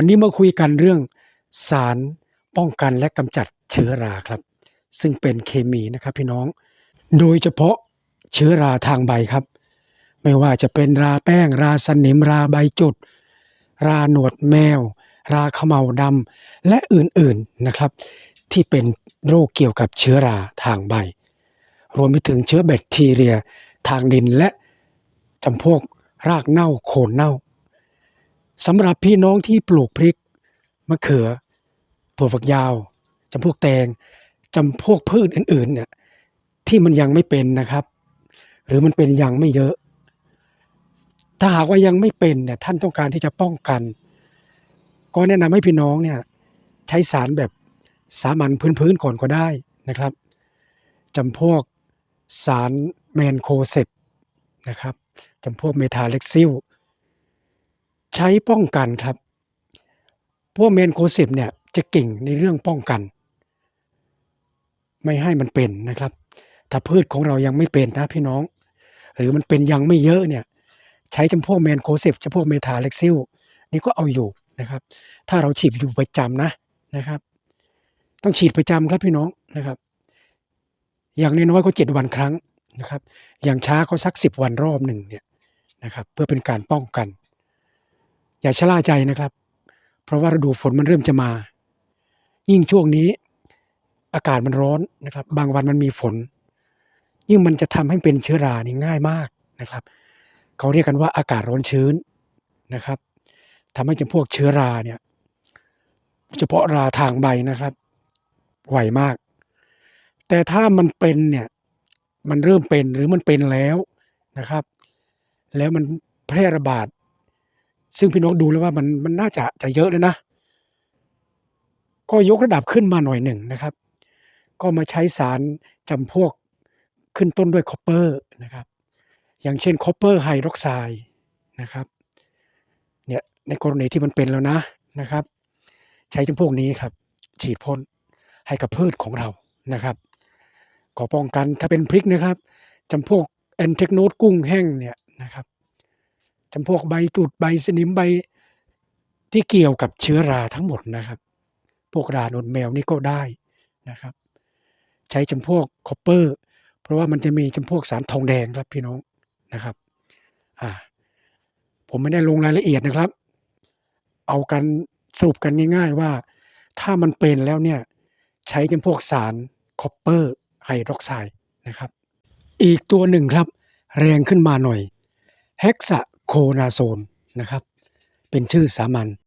วันนี้มาคุยกันเรื่องสารป้องกันและกำจัดเชื้อราครับ ซึ่งเป็นเคมีนะครับพี่น้อง โดยเฉพาะเชื้อราทางใบครับ ไม่ว่าจะเป็นราแป้งราสนิมราใบจุด ราหนวดแมว ราเขมเหลาดำและอื่นๆนะครับ ที่เป็นโรคเกี่ยวกับเชื้อราทางใบ รวมไปถึงเชื้อแบคทีเรียทางดินและจำพวกรากเน่าโคนเน่า สำหรับพี่น้องที่ปลูกพริก มะเขือ ถั่วฝักยาวจำพวกแตงจำพวกพืชอื่นๆเนี่ยที่มันยังไม่เป็นนะครับ หรือมันเป็นยังไม่เยอะ ถ้าหากว่ายังไม่เป็นเนี่ยท่านต้องการที่จะป้องกัน ก็แนะนำให้พี่น้องเนี่ยใช้สารแบบสามัญพื้นๆก่อนก็ได้นะครับจำพวกสารแมนโคเซปนะครับจำพวกเมทาเล็กซิล ใช้ป้องกันครับ พวกเมนโคเซปเนี่ยจะเก่งในเรื่องป้องกัน ไม่ให้มันเป็นนะครับ ถ้าพืชของเรายังไม่เป็นนะพี่น้อง หรือมันเป็นยังไม่เยอะเนี่ย ใช้จำพวกแมนโคเซปจำพวกเมทาเล็กซิลนี่ก็เอาอยู่นะครับ ถ้าเราฉีดอยู่ประจำนะนะครับ ต้องฉีดประจำครับพี่น้องนะครับ อย่างน้อยๆก็เจ็ดวันครั้งนะครับ อย่างช้าก็สักสิบวันรอบหนึ่งเนี่ยนะครับ เพื่อเป็นการป้องกัน อย่าชะล่าใจนะครับ เพราะว่าฤดูฝนมันเริ่มจะมา ยิ่งช่วงนี้อากาศมันร้อนนะครับ บางวันมันมีฝน ยิ่งมันจะทำให้เป็นเชื้อรานี่ง่ายมากนะครับ เขาเรียกกันว่าอากาศร้อนชื้นนะครับทำให้จำพวกเชื้อราเนี่ย เฉพาะราทางใบนะครับไวมาก แต่ถ้ามันเป็นเนี่ย มันเริ่มเป็นหรือมันเป็นแล้วนะครับ แล้วมันแพร่ระบาด ซึ่งพี่น้องดูแล้วว่ามันมันน่าจะจะเยอะเลยนะ ก็ยกระดับขึ้นมาหน่อยหนึ่งนะครับ ก็มาใช้สารจำพวกขึ้นต้นด้วยคอปเปอร์นะครับ อย่างเช่นคอปเปอร์ไฮดรอกไซด์นะครับเนี่ยในกรณีที่มันเป็นแล้วนะนะครับ ใช้จำพวกนี้ครับ ฉีดพ่นให้กับพืชของเรานะครับขอป้องกันถ้าเป็นพริกนะครับจำพวกแอนเทคโนดกุ้งแห้งเนี่ยนะครับ จำพวกใบจุดใบสนิมใบที่เกี่ยวกับเชื้อราทั้งหมดนะครับ พวกราโนนแมวนี่ก็ได้นะครับ ใช้จำพวกคอปเปอร์ เพราะว่ามันจะมีจำพวกสารทองแดงครับพี่น้องนะครับอ่าผมไม่ได้ลงรายละเอียดนะครับ เอากันสรุปกันง่ายๆว่าถ้ามันเป็นแล้วเนี่ยใช้จำพวกสารคอปเปอร์ไฮดรอกไซด์นะครับ อีกตัวหนึ่งครับ แรงขึ้นมาหน่อย เฮกซา โคนาโซนนะครับ เป็นชื่อสามัญ